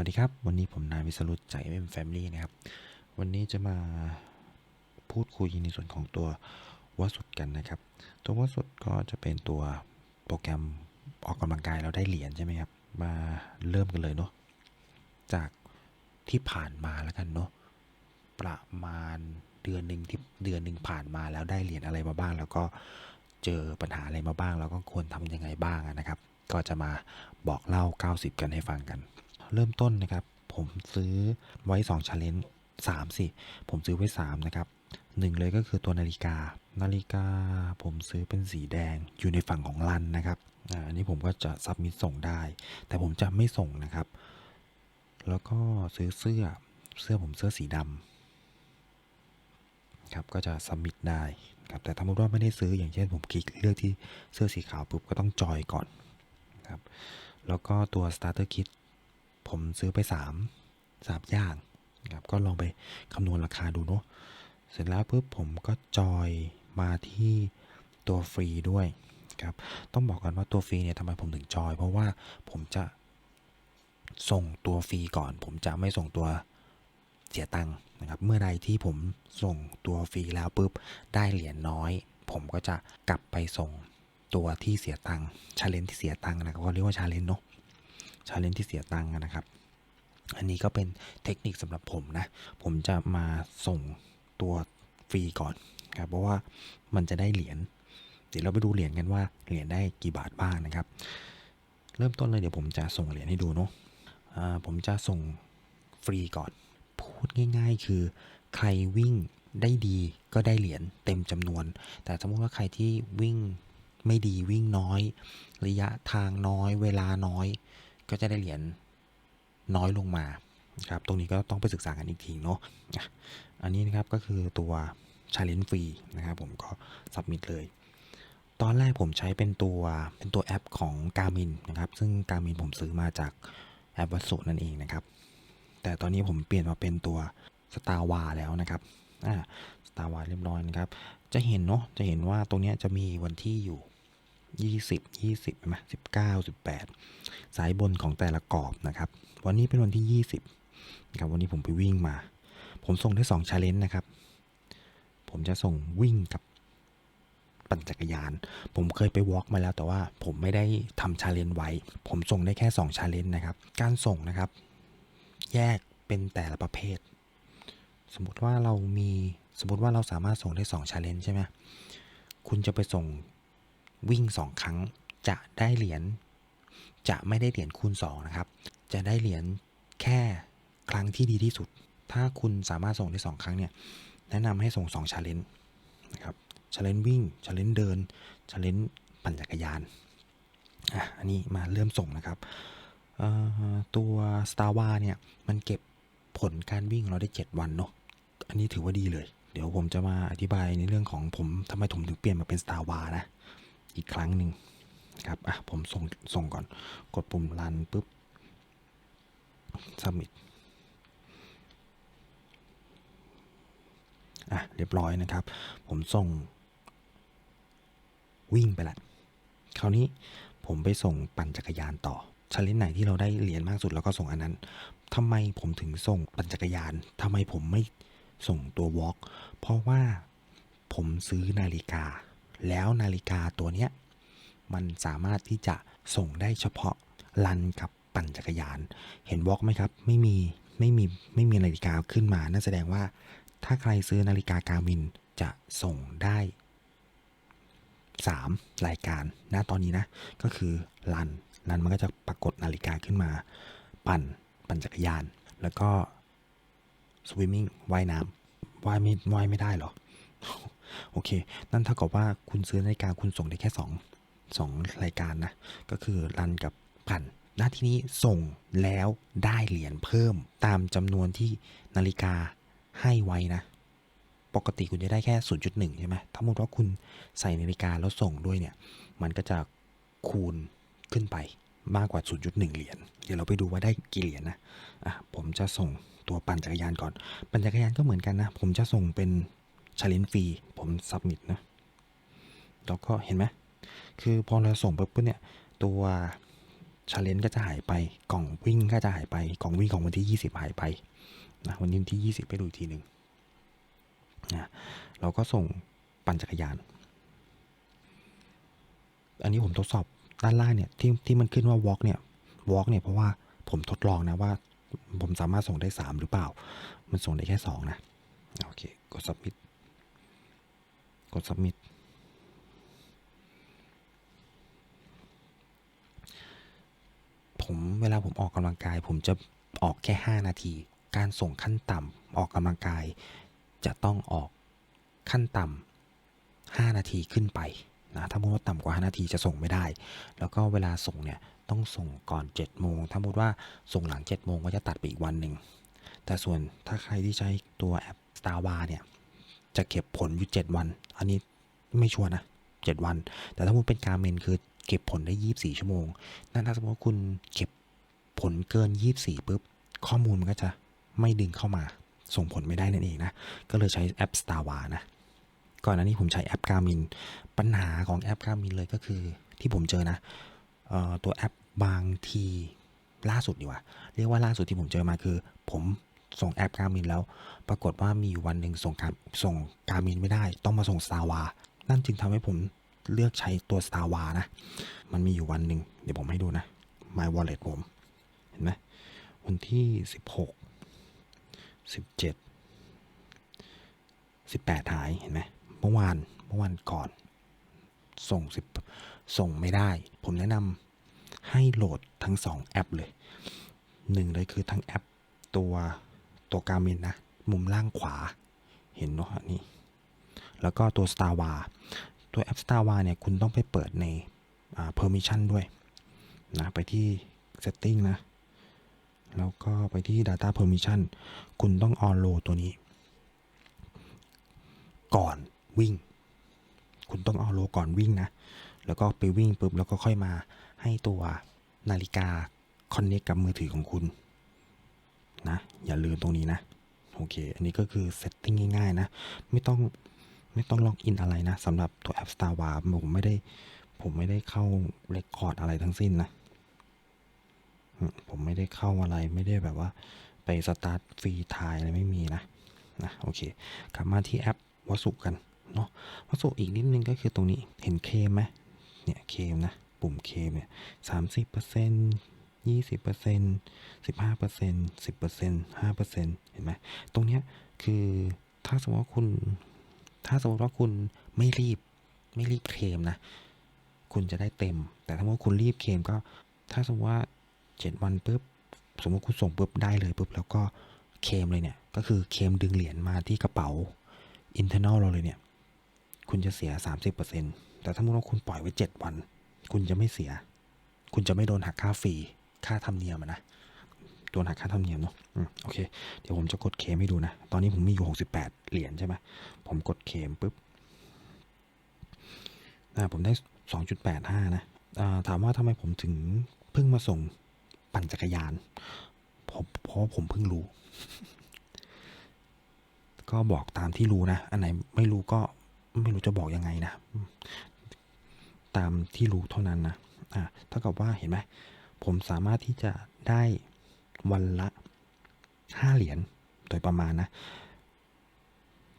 วัสดีครับ วันนี้ผมนายวิสรุตจาก MM Family นะครับ วันนี้จะมาพูดคุยในส่วนของตัววัสุดกันนะครับ ตัววัสุดก็จะเป็นตัวโปรแกรมออกกำลังกายเราได้เหรียญใช่ไหมครับ มาเริ่มกันเลยเนาะจากที่ผ่านมาแล้วกันเนาะประมาณเดือนหนึ่งที่เดือนหนึ่งผ่านมาแล้วได้เหรียญอะไรมาบ้าง แล้วก็เจอปัญหาอะไรมาบ้าง แล้วก็ควรทำยังไงบ้างนะครับ ก็จะมาบอกเล่า 90 กันให้ฟังกัน เริ่มต้นนะครับ ผมซื้อไว้2 challenge 3สิ ผมซื้อไว้ 3 นะครับหนึ่งเลยก็คือตัวนาฬิกา นาฬิกาผมซื้อเป็นสีแดงอยู่ในฝั่งของรันนะครับอันนี้ผมก็จะซับมิดส่งได้ แต่ผมจะไม่ส่งนะครับ แล้วก็ซื้อเสื้อเสื้อผมเสื้อสีดำครับก็จะซับมิดได้ครับแต่ถ้าสมมติว่าไม่ได้ซื้ออย่างเช่นผมคลิกเลือกที่เสื้อสีขาวปุ๊บก็ต้องจอยก่อนครับแล้วก็ตัว starter kit ผมซื้อไป3 3อย่างนะครับก็ลองไปคำนวณราคาดูเนาะเสร็จแล้วปุ๊บผมก็จอยมาที่ตัวฟรีด้วยครับต้องบอกกันว่าตัวฟรีเนี่ยทำไมผมถึงจอย เพราะว่าผมจะส่งตัวฟรีก่อน ผมจะไม่ส่งตัวเสียตังค์นะครับเมื่อใดที่ผมส่งตัวฟรีแล้วปุ๊บได้เหรียญน้อย ผมก็จะกลับไปส่งตัวที่เสียตังค์ชาเลนที่เสียตังค์นะครับก็เรียกว่าชาเลนเนาะ ชาเลนจ์ที่เสียตังค์นะครับ อันนี้ก็เป็นเทคนิคสำหรับผมนะ ผมจะมาส่งตัวฟรีก่อนครับเพราะว่ามันจะได้เหรียญเดี๋ยวเราไปดูเหรียญกันว่าเหรียญได้กี่บาทบ้างนะครับ เริ่มต้นเลยเดี๋ยวผมจะส่งเหรียญให้ดูเนาะผมจะส่งฟรีก่อน พูดง่าย ๆ คือใครวิ่งได้ดีก็ได้เหรียญเต็มจำนวน แต่สมมติว่าใครที่วิ่งไม่ดีวิ่งน้อย ระยะทางน้อย เวลาน้อย ก็จะได้เหรียญน้อยลงมาครับตรงนี้ก็ต้องไปศึกษากันอีกทีเนาะอันนี้นะครับก็คือตัว Challenge ฟรีนะครับผมก็สับมิดเลย ตอนแรกผมใช้เป็นตัวเป็นตัวแอปของ Garmin นะครับซึ่ง Garmin ผมซื้อมาจากแอปวัสสุนั่นเองนะครับ แต่ตอนนี้ผมเปลี่ยนมาเป็นตัว Star w a r แล้วนะครับอ่า Star w a r เรียบร้อยนะครับ จะเห็นเนาะจะเห็นว่าตรงนี้จะมีวันที่อยู่ 20 20ใช่ไหม19 18 สายบนของแต่ละกรอบนะครับ วันนี้เป็นวันที่ 20นะครับวันนี้ผมไปวิ่งมา ผมส่งได้2 challenge นะครับ ผมจะส่งวิ่งกับปั่นจักรยาน ผมเคยไปวอล์กมาแล้วแต่ว่าผมไม่ได้ทำชาเลนจ์ไว้ ผมส่งได้แค่2ชาเลนจ์นะครับ การส่งนะครับ แยกเป็นแต่ละประเภท สมมติว่าเรามีสมมติว่าเราสามารถส่งได้2ชาเลนจ์ใช่ไหมคุณจะไปส่ง วิ่ง 2 ครั้งจะได้เหรียญจะไม่ได้เหรียญคูณ2นะครับ จะได้เหรียญแค่ครั้งที่ดีที่สุด ถ้าคุณสามารถส่งได้ 2 ครั้งเนี่ย แนะนำให้ส่ง2 challenge นะครับ challenge วิ่ง challenge เดิน challenge ปั่นจักรยาน อะ อันนี้มาเริ่มส่งนะครับ ตัว Star w a r เนี่ย มันเก็บผลการวิ่งเราได้ 7 วันเนาะ อันนี้ถือว่าดีเลย เดี๋ยวผมจะมาอธิบายในเรื่องของผมทำไมผมถึงเปลี่ยนมาเป็น Star w a r นะ อีกครั้งหนึ่งครับอะผมส่งส่งก่อนกดปุ่มรันปุ๊บ submit อะเรียบร้อยนะครับ ผมส่ง วิ่งไปละคราวนี้ผมไปส่งปั่นจักรยานต่อชาเลนจ์ไหนที่เราได้เหรียญมากสุดแล้วก็ส่งอันนั้นทำไมผมถึงส่งปั่นจักรยานทำไมผมไม่ส่งตัววอล์กเพราะว่าผมซื้อนาฬิกา แล้วนาฬิกาตัวเนี้ยมันสามารถที่จะส่งได้เฉพาะรันกับปั่นจักรยาน เห็นวอล์กไหมครับ ไม่มีไม่มีไม่มีนาฬิกาขึ้นมา นั่นแสดงว่า ถ้าใครซื้อนาฬิกาการมินจะส่งได้ 3 รายการณตอนนี้นะ ก็คือรันรันมันก็จะปรากฏนาฬิกาขึ้นมา ปั่นปั่นจักรยาน แล้วก็สวิมมิ่งว่ายน้ำว่ายไม่ว่ายไม่ได้หรอ โอเค นั่นเท่ากับว่าคุณซื้อนาฬิกาคุณส่งได้แค่2 2รายการนะ ก็คือรันกับปั่นหน้าที่นี้ส่งแล้วได้เหรียญเพิ่มตามจำนวนที่นาฬิกาให้ไว้นะ ปกติคุณจะได้แค่ 0.1 ใช่ไหมถ้าสมมติว่าคุณใส่นาฬิกาแล้วส่งด้วยเนี่ย มันก็จะคูณขึ้นไปมากกว่า 0.1 เหรียญ เดี๋ยวเราไปดูว่าได้กี่เหรียญนะอะ ผมจะส่งตัวปั่นจักรยานก่อน ปั่นจักรยานก็เหมือนกันนะ ผมจะส่งเป็น ชาเลนจ์ฟรีผมสับมิดนะ แล้วก็เห็นไหมคือพอเราส่งไปปุ๊บเนี่ยตัวชาเลนจ์ก็จะหายไปกล่องวิ่งก็จะหายไปกล่องวิ่งของวันที่ 20 หายไปนะวันนี้วันที่ 20 ไปดูอีกทีหนึ่งนะเราก็ส่งปั่นจักรยาน อันนี้ผมทดสอบด้านล่างเนี่ยที่ที่มันขึ้นว่า walk เนี่ย walk เนี่ยเพราะว่าผมทดลองนะว่าผมสามารถส่งได้ 3 หรือเปล่า มันส่งได้แค่ 2 นะ โอเค กด submit กด submit ผมเวลาผมออกกำลังกาย ผมจะออกแค่ 5 นาที การส่งขั้นต่ำออกกำลังกาย จะต้องออกขั้นต่ำ5นาทีขึ้นไปนะถ้ามุติว่าต่ำกว่า 5 นาทีจะส่งไม่ได้ แล้วก็เวลาส่งเนี่ยต้องส่งก่อน 7 โมง ถ้ามุติว่าส่งหลัง 7 โมงก็จะตัดไปอีกวันหนึ่ง แต่ส่วนถ้าใครที่ใช้ตัวแอป Starwa เนี่ย จะเก็บผลอยู่7วัน อันนี้ไม่ชัวร์นะ7วัน แต่ถ้ามุติเป็นการเมนคือเก็บผลได้ 24 ชั่วโมง นั่นถ้าสมมติว่าคุณเก็บผลเกิน 24ปุ๊บ ข้อมูลมันก็จะไม่ดึงเข้ามา ส่งผลไม่ได้นั่นเองนะ ก็เลยใช้แอป Starwa นะ ก่อนหน้านี้ผมใช้แอป Garmin ปัญหาของแอป Garmin เลยก็คือที่ผมเจอนะออตัวแอปบางทีล่าสุดดีกว่า เรียกว่าล่าสุดที่ผมเจอมาคือ ผม ส่งแอป Garmin แล้ว ปรากฏว่ามีอยู่วันหนึ่งส่งการส่ง Garmin ไม่ได้ ต้องมาส่ง Starwa นั่นจึงทำให้ผมเลือกใช้ตัว Starwa นะ มันมีอยู่วันหนึ่งเดี๋ยวผมให้ดูนะ My Wallet ผม เห็นไหมวันที่ 16 17 18ท้ายเห็นไหมเมื่อวานเมื่อวานก่อน ส่งสิบส่งไม่ได้ ผมแนะนำให้โหลดทั้งสองแอปเลยหนึ่งเลยคือทั้งแอปตัว ตัวการมินนะ มุมล่างขวา เห็นเนาะนี่ แล้วก็ตัว Starwa ตัวแอป Starwa เนี่ย คุณต้องไปเปิดใน permission ด้วยนะไปที่ setting นะ แล้วก็ไปที่ data permission คุณต้อง on load ตัวนี้ ก่อนวิ่ง คุณต้องเอาโลก่อนวิ่งนะ แล้วก็ไปวิ่งปุ๊บแล้วก็ค่อยมาให้ตัวนาฬิกาคอนเน c t กับมือถือของคุณ นะ อย่าลืมตรงนี้นะ โอเค อันนี้ก็คือเซตติ้งง่ายๆนะ ไม่ต้องไม่ต้องล็อกอินอะไรนะสำหรับตัวแอป Star w a r ผมไม่ได้ผมไม่ได้เข้าเรคคอร์ดอะไรทั้งสิ้นนะ ผมไม่ได้เข้าอะไรไม่ได้แบบว่าไปสตาร์ทฟรีทายอะไรไม่มีนะนะโอเค กลับมาที่แอปวัสุกันเนาะวัสุอีกนิดนึงก็คือตรงนี้เห็นเคมไหมเนี่ยเคมนะ ปุ่มเคมเนี่ยสามสิบเปอร์เซ็นต์ ยี่สิบเปอร์เซ็นต์สิบห้าเปอร์เซ็นต์สิบเปอร์เซ็นต์ห้าเปอร์เซ็นต์เห็นไหมตรงเนี้ยคือถ้าสมมติว่าคุณ ถ้าสมมติว่าคุณไม่รีบไม่รีบเคลมนะ คุณจะได้เต็ม แต่ถ้าว่าคุณรีบเคลมก็ ถ้าสมมติว่าเจ็ดวันปุ๊บสมมติคุณส่งปุ๊บได้เลยปุ๊บแล้วก็เคลมเลยเนี่ย ก็คือเคลมดึงเหรียญมาที่กระเป๋า internal เราเลยเนี่ย คุณจะเสีย 30%แต่ถ้าสมุติว่าคุณปล่อยไว้ 7 วัน คุณจะไม่เสีย คุณจะไม่โดนหักค่าฟรี ค่าธรรมเนียมอะนะโดนหักค่าธรรมเนียมเนาะอืมโอเค เดี๋ยวผมจะกดเคมให้ดูนะ ตอนนี้ผมมีอยู่68เหรียญใช่ไหมผมกดเคมปุ๊บอ่าผมได้2.85นะอ่าถามว่าทำไมผมถึงเพิ่งมาส่งปั่นจักรยานผมเพราะว่าผมเพิ่งรู้ ก็บอกตามที่รู้นะ อันไหนไม่รู้ก็ไม่รู้จะบอกยังไงนะ ตามที่รู้เท่านั้นนะอะเท่ากับว่าเห็นไหม ผมสามารถที่จะได้วันละห้าเหรียญโดยประมาณนะ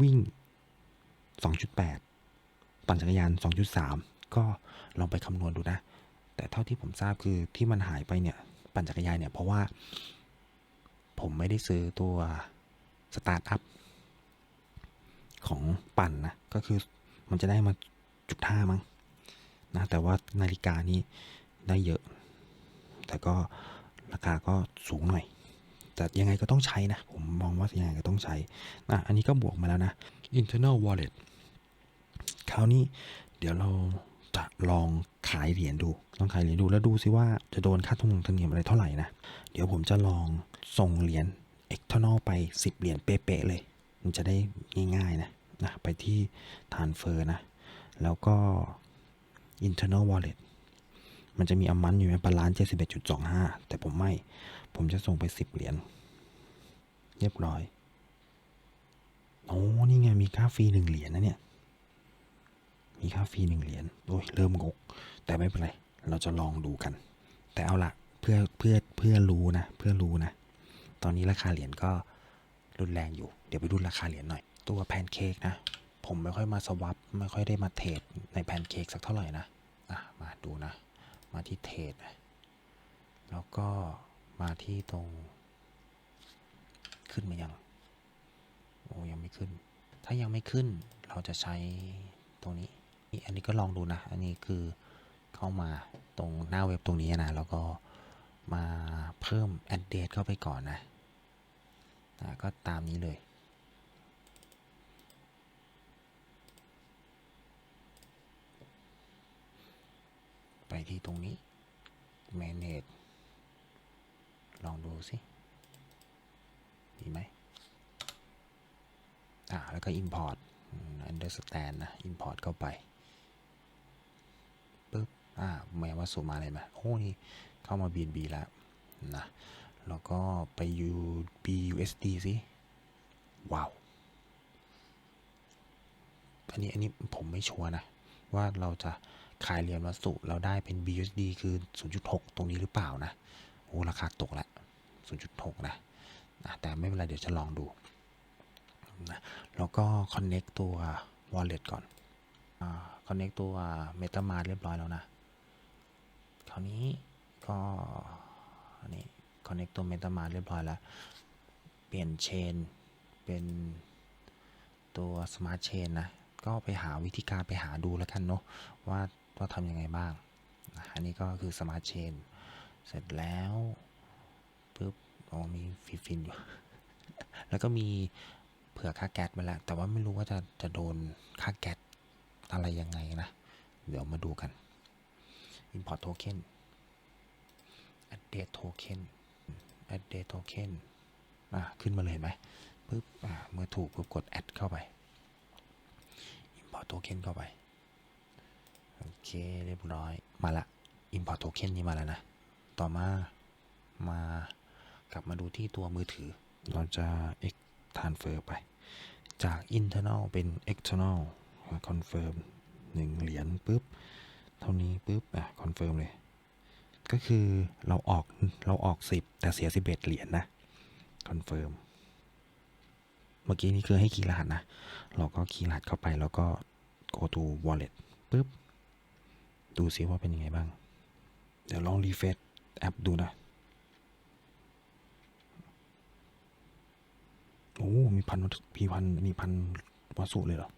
วิ่ง 2.8 ปั่นจักรยาน 2.3 ก็ลองไปคำนวณดูนะ แต่เท่าที่ผมทราบคือที่มันหายไปเนี่ย ปั่นจักรยานเนี่ยเพราะว่า ผมไม่ได้ซื้อตัวสตาร์ทอัพของปั่นนะ ก็คือมันจะได้มาจุดห้ามั้งนะแต่ว่านาฬิกานี้ได้เยอะ แต่ก็ราคาก็สูงหน่อย แต่ยังไงก็ต้องใช้นะ ผมมองว่ายังไงก็ต้องใช้อะอันนี้ก็บวกมาแล้วนะ internal wallet คราวนี้เดี๋ยวเราจะลองขายเหรียญดู ลองขายเหรียญดูแล้วดูซิว่าจะโดนค่าธรรมเนียมอะไรเท่าไหร่นะ เดี๋ยวผมจะลองส่งเหรียญ external ไป 10 เหรียญเป๊ะๆเลย มันจะได้ง่ายๆนะนะ ไปที่ transfer นะ แล้วก็ internal wallet มันจะมีอมันอยู่ในบาลานซ์71.25แต่ผมไม่ ผมจะส่งไป10เหรียญ เรียบร้อย โอ้ นี่ไงมีค่าฟรีหนึ่งเหรียญนะเนี่ย มีค่าฟรีหนึ่งเหรียญ โอ้ย เริ่มงก แต่ไม่เป็นไร เราจะลองดูกัน แต่เอาละเพื่อ เพื่อ เพื่อรู้นะ เพื่อรู้นะ ตอนนี้ราคาเหรียญก็รุนแรงอยู่ เดี๋ยวไปดูราคาเหรียญหน่อย ตัวแพนเค้กนะ ผมไม่ค่อยมาสวับไม่ค่อยได้มาเทรดในแพนเค้กสักเท่าไหร่นะ อะ มาดูนะ มา ที่เทรดแล้วก็มาที่ตรง ขึ้นมายัง โอ้ยังไม่ขึ้น ถ้ายังไม่ขึ้นเราจะใช้ตรงนี้ อันนี้ก็ลองดูนะ อันนี้คือเข้ามาตรงหน้าเว็บตรงนี้นะ แล้วก็มาเพิ่ม address เข้าไปก่อนนะนะก็ตามนี้เลย ไป ที่ตรงนี้ manage ลองดูสิดีไหมอ่าแล้วก็ import understand นะ import เข้าไปปึ๊บอ่าแม้ว่าสูมาเลยไหมโอ้นี่เข้ามา BNB แล้วนะแล้วก็ไป U BUSD สิว้าว อันนี้อันนี้ผมไม่ชัวร์นะ ว่าเราจะ ขายเหรียญวัสดุเราได้เป็น BUSD คือ 0.6 ตรงนี้หรือเปล่านะ โอ้ ราคาตกแล้ว0.6 นะนะแต่ไม่เป็นไร เดี๋ยวจะลองดูนะแล้วก็ connect ตัว wallet ก่อนอ connect ตัว MetaMask เรียบร้อยแล้วนะ คราวนี้ก็นนี้ connect ตัว MetaMask เรียบร้อยแล้ว เปลี่ยนเชนเป็นตัว Smart Chain นะ ก็ไปหาวิธีการไปหาดูแล้วกันเนาะว่า ว่าทำยังไงบ้าง อันนี้ก็คือ Smart Chain เสร็จแล้วปุ๊บอ๋อมีฟิฟินอยู่ แล้วก็มีเผื่อค่าแก๊สมาแล้ว แต่ว่าไม่รู้ว่าจะจะโดนค่าแก๊สอะไรยังไงนะ เดี๋ยวมาดูกัน import token address token address token อะขึ้นมาเลยเห็นไหมปุ๊บอะเมื่อถูกปุ๊บกด add เข้าไป import token เข้าไป โอเคเรียบร้อยมาละ import token นี่มาแล้วนะ ต่อมามากลับมาดูที่ตัวมือถือ เราจะ x transfer ไป จาก internal เป็น external confirm หนึ่งเหรียญปุ๊บ เท่านี้ปุ๊บ อะ confirm เลย ก็คือเราออกเราออก 10 แต่เสีย 11 เหรียญนะ confirm เมื่อกี้นี้คือให้คีย์รหัสนะ เราก็คีย์รหัสเข้าไปแล้วก็ go to wallet ปุ๊บ ดูซิว่าเป็นยังไงบ้าง เดี๋ยวลองรีเฟซแอปดูนะ โอ้ มีพันมีพันมีพันวัสดุเลยเหรอ